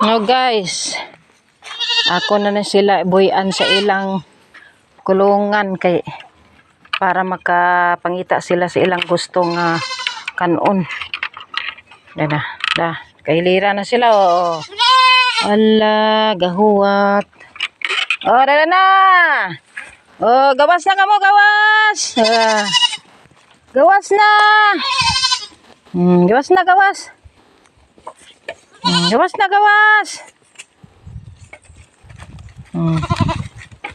No guys, ako na na sila buyan sa ilang kulungan kay para makapangita sila sa ilang gustong uh, kanon. Dada, da, kailira na sila oh. Ala, gahuwat. Oh, dada na. Oh, gawas na kamo, gawas. Ah. Gawas na. Hmm, gawas na, gawas. Gawas na, gawas. Hmm.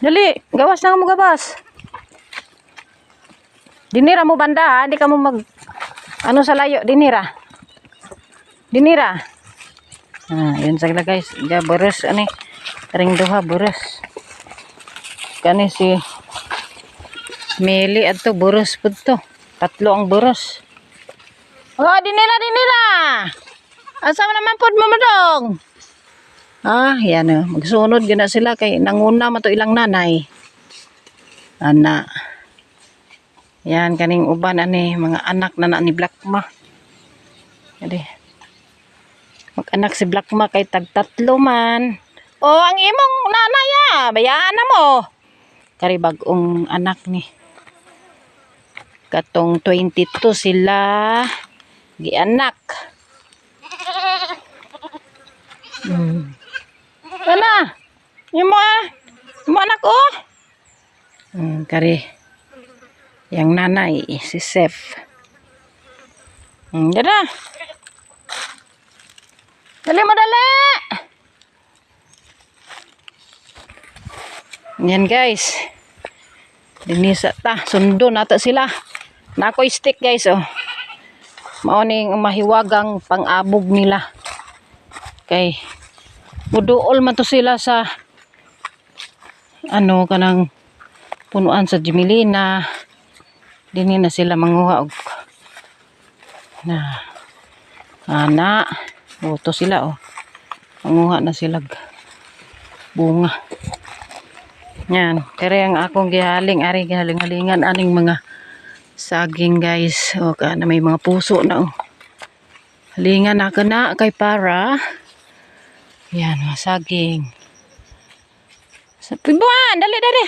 Dali, gawas na mo gawas. Dinira mo banda hindi ka mo mag ano sa layo, dinira. Dinira. Ah, yun sa guys, ja beres ani. Ring duha beres. Kani si Meli adto beres pud to. Tatlo ang beres. Oh, dinira, dinira. Asa man naman pod mo madong? Ah, yan o. Magsunod gina sila kay nanguna man to ilang nanay. Ana. Yan kaning uban ani mga anak na na ni Blackma. Jadi. Mag-anak si Blackma kay tag tatlo man. O ang imong nanay ah, bayaan na mo. Kari bagong anak ni. Katong 22 sila gianak. Hmm. Mga, yung mga anak ko? Hmm, kari. Yang nanay, si Sef. Hmm, dada. Dali mo, dali! Yan guys. Dinisa ta. Sundo nata sila. Nako stick guys oh. Mauning mahiwagang pang-abog nila. Kay muduol man to sila sa ano kanang punuan sa Jimilina. Dinhi na sila manguha og na ana. Uto sila oh. Manguha na sila bunga. Yan kaya ang akong gihaling ari gihaling-halingan aning mga saging guys o na may mga puso na oh halingan na ka na kay para yan, mga saging. Sa dali, dali.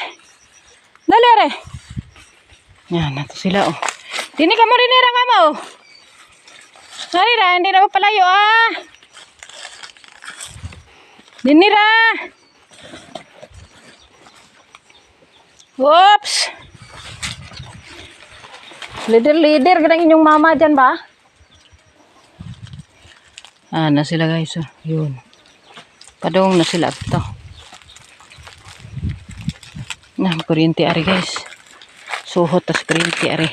Dali, are. Yan, nato sila, oh. Dini ka mo rin nira ka mo. Sorry ra, hindi na palayo, ah. Dinira. Oops. Leader-leader, ganang inyong mama dyan ba? Ah, na sila guys, oh. Yun. Padong na sila ito. Na, kuryente ari guys. Suhot tas kuryente ari.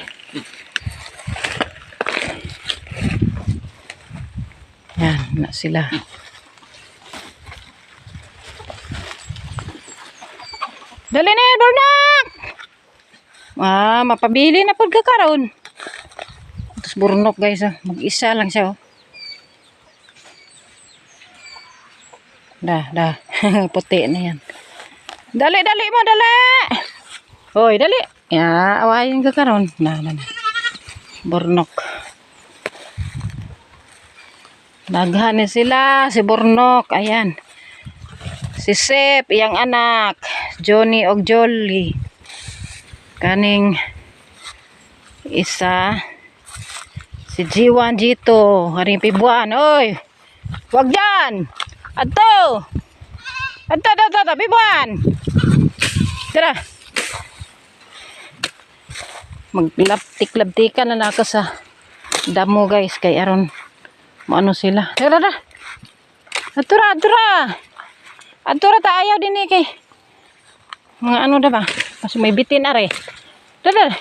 Yan, na sila. Dali na Burnak! Ah, mapabili na po kakaroon. Tapos burnok guys, oh. mag-isa lang siya. Oh. Dah, dah. Puti na yan. Dali, dali mo, dali. Hoy, dali. Ya, awayin ka karon. Na, na, na. Burnok. Naghan ni sila si Burnok. Ayan. Si Sep, iyang anak. Johnny og Jolly. Kaning isa si Jiwan Jito. Haring pibuan. Oy, wag dyan. Ato! Ato, ato, ato, ato, bibuan! Tara! Maglaptik-laptikan na naka sa damo guys, kay aron maano sila. Tara, tara! Atura, atura! Atura ta ayaw din eh kay mga ano da ba? Kasi may bitin are. Tara, tara!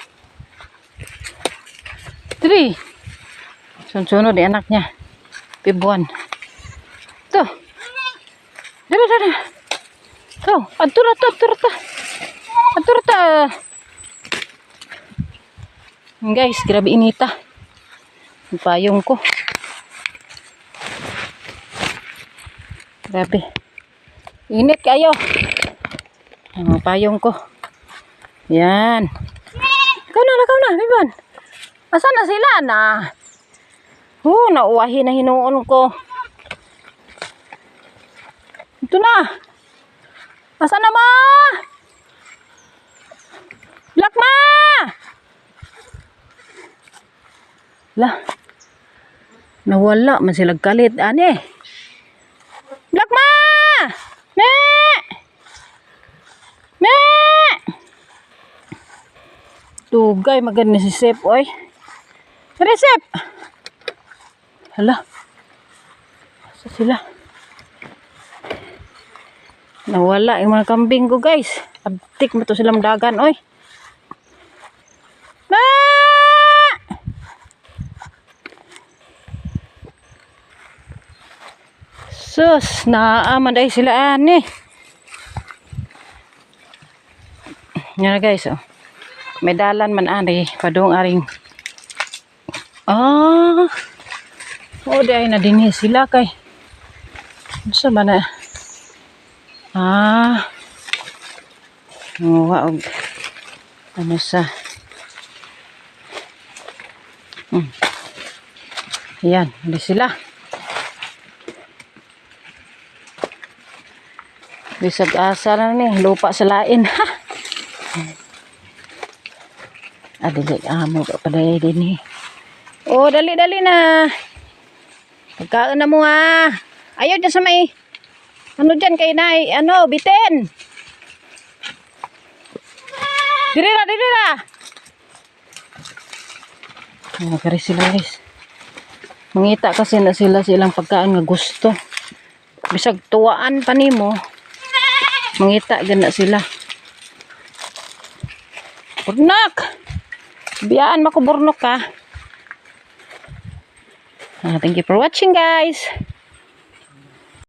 Tari! Sunsunod eh anak niya. Pibuan. Ito. Dali, dali. Oh, atura ta, atura ta. Atura ta. Guys, grabe inita. Ang payong ko. Grabe. Init kayo. Ang payong ko. Yan. Ikaw na, ikaw na, Biban. Asan na sila na? Oh, nauwahi na hinuon ko. Ito na. Asa na ma? Black ma! La. Nawala man sila kalit ani. Black ma! Me! Me! Tugay maganda si Sep oy. Tara Sep. Hala. Sa sila. Nawala yung mga kambing ko guys. Abtik mo to silang dagan oy. Ma! Sus, naaman ay sila ani. Yan na guys, oh. May dalan man ani, padong aring. Ah. Oh, dahil na din sila kay. Ano sa man na? Ah. Oh, wow. Ano sa? Hmm. Yan, hindi sila. Bisag asa na ni, lupa sa lain. Ha! Ah, dili. Ah, mo pa paday din eh. Oh, dali, dali na. Pagkaon na mo ha. Ayaw dyan sa may, ano dyan kay nay, ano, bitin. Diri na, diri na. Ano kari sila guys. Mangita kasi na sila silang pagkaan nga gusto. Bisag tuwaan pa nimo. Mangita gana sila. Burnak! Biyaan makuburnok ka. Ah, thank you for watching guys.